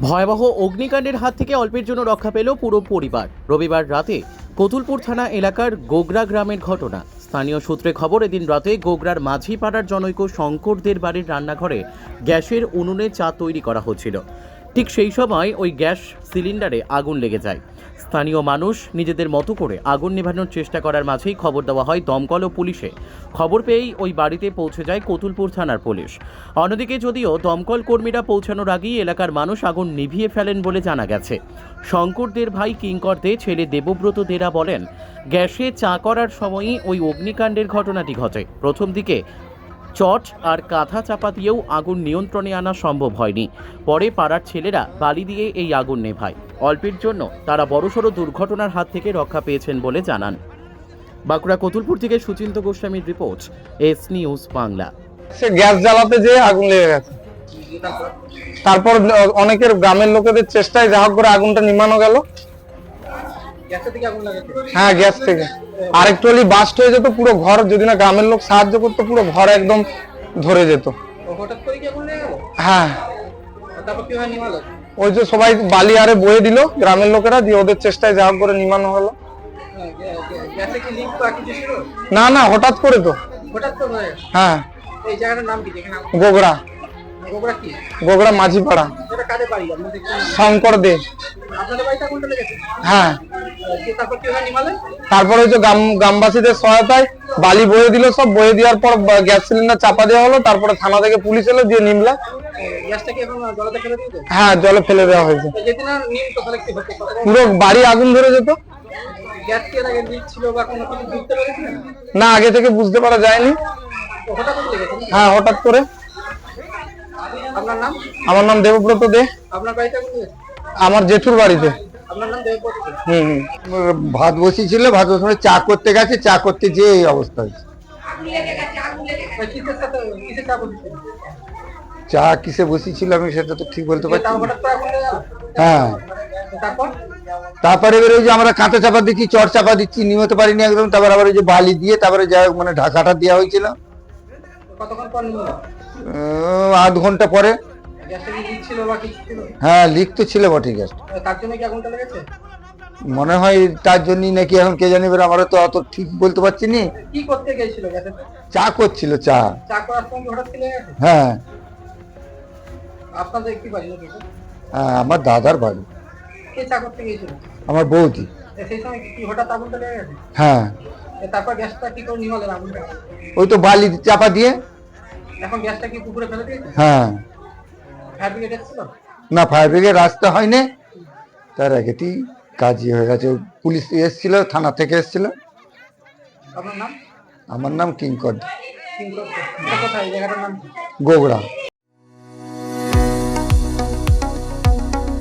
ভয়াবহ অগ্নিকাণ্ডের হাত থেকে অল্পের জন্য রক্ষা পেল পুরো পরিবার। রবিবার রাতে কতুলপুর থানা এলাকার গোগরা গ্রামের ঘটনা। স্থানীয় সূত্রে খবর এদিন রাতে গোগরার মাঝিপাড়ার জনৈক শঙ্করদের বাড়ির রান্নাঘরে গ্যাসের উনুনে চা তৈরি করা হচ্ছিল। ঠিক সেই সময় ওই গ্যাস সিলিন্ডারে আগুন লেগে যায়। স্থানীয় মানুষ নিজেদের মতো করে আগুন নেভানোর চেষ্টা করার মাঝেই খবর দেওয়া হয় দমকল ও পুলিশে। খবর পেয়েই ওই বাড়িতে পৌঁছে যায় কতুলপুর থানার পুলিশ। অন্যদিকে যদিও দমকল কর্মীরা পৌঁছানোর আগেই এলাকার মানুষ আগুন নিভিয়ে ফেলেন বলে জানা গেছে। শঙ্করদের ভাই কিঙ্কর দে, ছেলে দেবব্রত দেরা বলেন, গ্যাসে চা করার সময়ই ওই অগ্নিকাণ্ডের ঘটনাটি ঘটে। প্রথম দিকে চট আর কাঁথা চাপা দিয়েও আগুন নিয়ন্ত্রণে আনা সম্ভব হয়নি। পরে পাড়ার ছেলেরা বালি দিয়ে এই আগুন নেভায়। অল্পের জন্য তারা বড়সড় দুর্ঘটনার হাত থেকে রক্ষা পেয়েছেন বলে জানান। বাঁকুড়া কতুলপুর থেকে সুচিন্ত গোস্বামীর রিপোর্ট এস নিউজ বাংলা। সে গ্যাস জ্বালাতে যেয়ে আগুন লেগে গেছে। তারপর অনেকের গ্রামের লোকেদের চেষ্টায় যা হোক করে আগুনটা নিমানো গেল। হ্যাঁ গ্যাস থেকে। আর একটু হলে বাস্ট হয়ে যেত পুরো ঘর যদি না গ্রামের লোক সাহায্য করতো পুরো ঘর একদম ধরে যেত। হ্যাঁ। ওই যে সবাই বালি আরে বয়ে দিল গ্রামের লোকেরা দিয়ে ওদের চেষ্টায় যা হোক করে নিমানো হলো। হ্যাঁ, না না হঠাৎ করে তো। হয়ে। গোগড়া গোগড়া মাঝিপাড়া। কাদের বাড়ি? আপনাদের কি শঙ্কর দে। আপনাদের বাড়িতে আগুনটা লেগেছে হ্যাঁ। কি তারপর কি হয় নিমালেন তারপরে ওই যে গ্রাম গ্রামবাসীদের সহায়তায় বালি বয়ে দিল সব বয়ে দেওয়ার পর বা- গ্যাস সিলিন্ডার চাপা দেওয়া হলো তারপরে থানা থেকে পুলিশ এলো দিয়ে নিমলা। গ্যাসটা কি এখন জলাতে ফেলে দিয়েছে? হ্যাঁ জলে ফেলে দেওয়া হয়েছে। যেদিন আর নিম তো তাহলে কি হতো পুরো? বাড়ি আগুন ধরে যেত গ্যাস কি এর আগে লিক ছিল বা কোনো কিছু বুঝতে পেরেছিলেন না আগে থেকে বুঝতে পারা যায়নি। তো হঠাৎ করে লেগেছে হ্যাঁ হঠাৎ করে। আপনার নাম? আমার নাম দেবব্রত দে। আপনার আগুন লেগেছে আমার জেঠুর বাড়িতে। আপনার নাম দেবব্রত হুম হুম। ভাত বসিয়েছিল ভাত বসানো চা করতে গেছে চা করতে যেয়ে এই অবস্থা হয়েছে। চা কিসে বসিয়েছিল আমি সেটা তো ঠিক বলতে পারছি হ্যাঁ। তারপরে? এবার ওই যে আমরা কাঁচা চাপা দিচ্ছি চট চাপা দিচ্ছি নিমতে পারিনি একদম। তারপর আবার ওই যে বালি দিয়ে তারপরে যা হোক মানে ঢাকাটা দেওয়া হয়েছিল। আধ ঘণ্টা পরে। হ্যাঁ লিক তো ছিল বটে গ্যাস মনে হয় তার জন্যই নাকি এখন কে জানি আমরা তো অত ঠিক বলতে পারছি নি। কি করতে গেছিল চা করছিল চা। চা করার সময় হঠাৎ কি লেগে গেছে? হ্যাঁ। আপনাদের কি বাড়ি হ্যাঁ, আমার দাদার বাড়ি। কে চা করতে গিয়েছিল? আমার বৌদি। সেই সময় কি হঠাৎ আগুনটা লেগে গেছে? হ্যাঁ। তারপর গ্যাসটা কি করে নিমালেন আগুনটা ওই তো বালি চাপা দিয়ে। এখন গ্যাসটা কি পুকুরে ফেলে দিয়েছে? হ্যাঁ। ফায়ার ব্রিগেড এসেছিল? না ফায়ার ব্রিগেড আসতে হয়নি। তার আগেতেই কাজই হয়ে গেছে। পুলিশ এসেছিল থানা থেকে এসেছিল। আপনার নাম? আমার নাম কিঙ্কর গোগড়া।